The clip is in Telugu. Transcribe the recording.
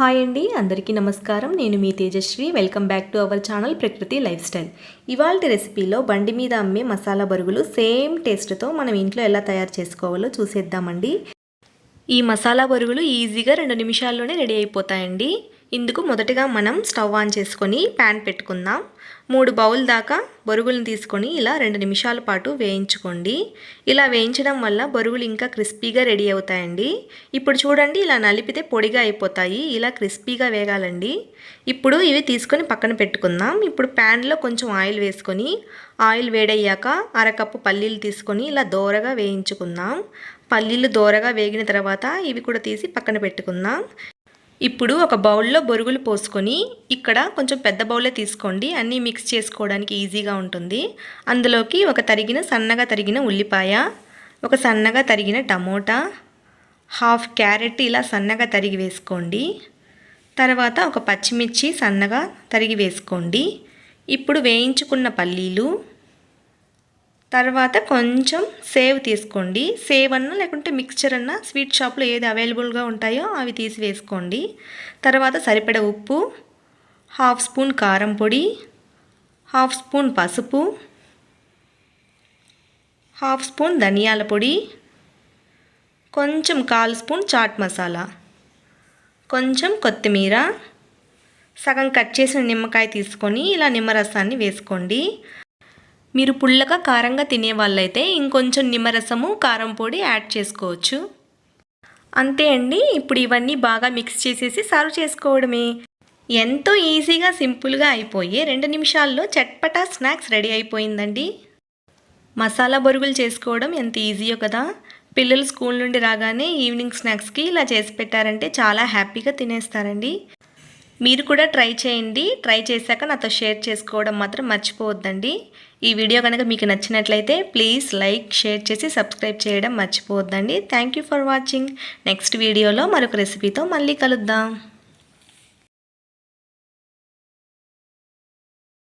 హాయ్ అండి అందరికీ నమస్కారం. నేను మీ Tejashree. Welcome back to our channel Prakruthi lifestyle ఇవాళ రెసిపీలో బండి మీద అమ్మే మసాలా బరుగులు సేమ్ టేస్ట్తో మనం ఇంట్లో ఎలా తయారు చేసుకోవాలో చూసేద్దామండి. ఈ మసాలా బరుగులు ఈజీగా రెండు నిమిషాల్లోనే రెడీ అయిపోతాయండి. ఇందుకు మొదటగా మనం స్టవ్ ఆన్ చేసుకొని ప్యాన్ పెట్టుకుందాం. మూడు బౌల్ దాకా బొరుగులను తీసుకొని ఇలా రెండు నిమిషాల పాటు వేయించుకోండి. ఇలా వేయించడం వల్ల బొరుగులు ఇంకా క్రిస్పీగా రెడీ అవుతాయండి. ఇప్పుడు చూడండి ఇలా నలిపితే పొడిగా అయిపోతాయి. ఇలా క్రిస్పీగా వేగాలండి. ఇప్పుడు ఇవి తీసుకొని పక్కన పెట్టుకుందాం. ఇప్పుడు ప్యాన్లో కొంచెం ఆయిల్ వేసుకొని ఆయిల్ వేడయ్యాక అరకప్పు పల్లీలు తీసుకొని ఇలా దోరగా వేయించుకుందాం. పల్లీలు దోరగా వేగిన తర్వాత ఇవి కూడా తీసి పక్కన పెట్టుకుందాం. ఇప్పుడు ఒక బౌల్లో బొరుగులు పోసుకొని ఇక్కడ కొంచెం పెద్ద బౌలే తీసుకోండి. అన్నీ మిక్స్ చేసుకోవడానికి ఈజీగా ఉంటుంది. అందులోకి ఒక తరిగిన సన్నగా తరిగిన ఉల్లిపాయ ఒక సన్నగా తరిగిన టమోటా హాఫ్ క్యారెట్ ఇలా సన్నగా తరిగి వేసుకోండి. తర్వాత ఒక పచ్చిమిర్చి సన్నగా తరిగి వేసుకోండి. ఇప్పుడు వేయించుకున్న పల్లీలు తర్వాత కొంచెం సేవ్ తీసుకోండి. సేవ్ అన్న లేకుంటే మిక్స్చర్ అన్న స్వీట్ షాప్లో ఏది అవైలబుల్గా ఉంటాయో అవి తీసి వేసుకోండి. తర్వాత సరిపడ ఉప్పు హాఫ్ స్పూన్ కారం పొడి హాఫ్ స్పూన్ పసుపు హాఫ్ స్పూన్ ధనియాల పొడి కొంచెం కాల్ స్పూన్ చాట్ మసాలా కొంచెం కొత్తిమీర సగం కట్ చేసిన నిమ్మకాయ తీసుకొని ఇలా నిమ్మరసాన్ని వేసుకోండి. మీరు పుల్లగా కారంగా తినే వాళ్ళైతే ఇంకొంచెం నిమ్మరసము కారం పొడి యాడ్ చేసుకోవచ్చు. అంతే అండి ఇప్పుడు ఇవన్నీ బాగా మిక్స్ చేసేసి సర్వ్ చేసుకోవడమే. ఎంతో ఈజీగా సింపుల్గా అయిపోయి రెండు నిమిషాల్లో చట్పటా స్నాక్స్ రెడీ అయిపోయిందండి. మసాలా బొరుగులు చేసుకోవడం ఎంత ఈజీయో కదా. పిల్లలు స్కూల్ నుండి రాగానే ఈవినింగ్ స్నాక్స్కి ఇలా చేసి పెట్టారంటే చాలా హ్యాపీగా తినేస్తారండి. మీరు కూడా ట్రై చేయండి. ట్రై చేశాక నాతో షేర్ చేసుకోవడం మాత్రం మర్చిపోవద్దండి. ఈ వీడియో కనుక మీకు నచ్చినట్లయితే ప్లీజ్ లైక్ షేర్ చేసి సబ్స్క్రైబ్ చేయడం మర్చిపోవద్దండి. Thank you for watching. Next వీడియోలో మరొక రెసిపీతో మళ్ళీ కలుద్దాం.